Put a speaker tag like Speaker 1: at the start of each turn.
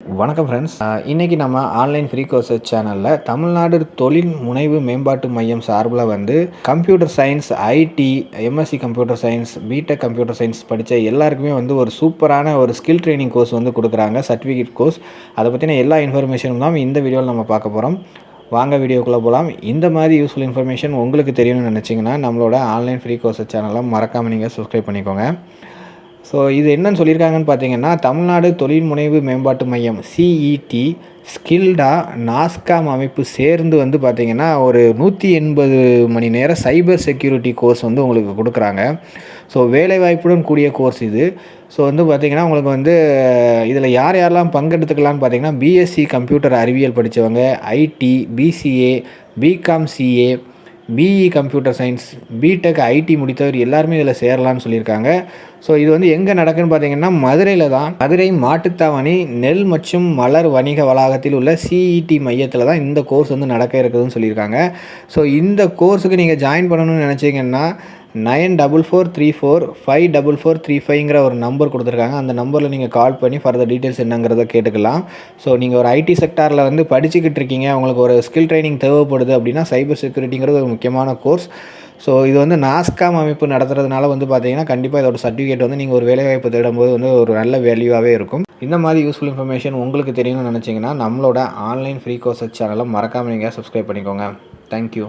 Speaker 1: வணக்கம் ஃப்ரெண்ட்ஸ் இன்றைக்கி நம்ம ஆன்லைன் ஃப்ரீ கோர்சஸ் சேனலில் தமிழ்நாடு தொழில் முனைவு மேம்பாட்டு மையம் சார்பில் வந்து computer science IT MSc computer science BTech computer science படித்த எல்லாருக்குமே வந்து ஒரு சூப்பரான ஒரு ஸ்கில் ட்ரைனிங் கோர்ஸ் வந்து கொடுக்குறாங்க சர்டிஃபிகேட் கோர்ஸ் அதை பற்றின எல்லா இன்ஃபர்மேஷனும் தான் இந்த வீடியோவில் நம்ம பார்க்க போகிறோம் வாங்க வீடியோக்குள்ளே போகலாம் இந்த மாதிரி யூஸ்ஃபுல் இன்ஃபர்மேஷன் உங்களுக்கு தெரியணும்னு நினச்சிங்கன்னா நம்மளோட ஆன்லைன் ஃப்ரீ கோர்சஸ் சேனலை மறக்காமல் நீங்கள் சப்ஸ்கிரைப் பண்ணிக்கோங்க. ஸோ இது என்னன்னு சொல்லியிருக்காங்கன்னு பார்த்தீங்கன்னா தமிழ்நாடு தொழில் முனைவு மேம்பாட்டு மையம் சிஇடி ஸ்கில்டா நாஸ்காம் அமைப்பு சேர்ந்து வந்து பார்த்திங்கன்னா ஒரு நூற்றி எண்பது மணி நேரம் சைபர் செக்யூரிட்டி கோர்ஸ் வந்து உங்களுக்கு கொடுக்குறாங்க. ஸோ வேலைவாய்ப்புடன் கூடிய கோர்ஸ் இது. ஸோ வந்து பார்த்திங்கன்னா உங்களுக்கு வந்து இதில் யார் யாரெல்லாம் பங்கெடுத்துக்கலாம்னு பார்த்தீங்கன்னா பிஎஸ்சி கம்ப்யூட்டர் அறிவியல் படித்தவங்க IT BCA BCom CA BE computer science BTech IT முடித்தவர் எல்லாருமே இதில் சேரலாம்னு சொல்லியிருக்காங்க. ஸோ இது வந்து எங்கே நடக்குன்னு பார்த்தீங்கன்னா மதுரையில் தான் மதுரை மாட்டுத்தாவணி நெல் மற்றும் மலர் வணிக வளாகத்தில் உள்ள சிஇடி மையத்தில் தான் இந்த கோர்ஸ் வந்து நடக்க இருக்குதுன்னு சொல்லியிருக்காங்க. ஸோ இந்த கோர்ஸுக்கு நீங்கள் ஜாயின் பண்ணணும்னு நினச்சிங்கன்னா nine double four three four five double four three ஃபைவ்ங்கிற ஒரு நம்பர் கொடுத்துருக்காங்க. அந்த நம்பரில் நீங்கள் கால் பண்ணி ஃபர்தர் டீட்டெயில்ஸ் என்னங்கிறத கேட்டுக்கலாம். ஸோ நீங்கள் ஒரு ஐடி செக்டாரில் வந்து படிச்சுக்கிட்டு இருக்கீங்க. உங்களுக்கு ஒரு ஸ்கில் ட்ரைனிங் தேவைப்படுது அப்படின்னா சைபர் செக்யூரிட்டிங்கிறது ஒரு முக்கியமான கோர்ஸ் ஸோ இது வந்து நாஸ்காம் அமைப்பு நடத்துறதுனால வந்து பார்த்தீங்கன்னா கண்டிப்பாக இதோட சர்டிஃபிகேட் வந்து நீங்கள் ஒரு வேலைவாய்ப்பு தேடும்போது வந்து ஒரு நல்ல வேல்யூவாகவே இருக்கும். இந்த மாதிரி யூஸ்ஃபுல் இன்ஃபர்மேஷன் உங்களுக்கு தெரியணும்னு நினச்சிங்கன்னா நம்மளோட ஆன்லைன் ஃப்ரீ கோர்சஸ் சேனலை மறக்காமல் நீங்கள் சப்ஸ்கிரைப் பண்ணிக்கோங்க. தேங்க்யூ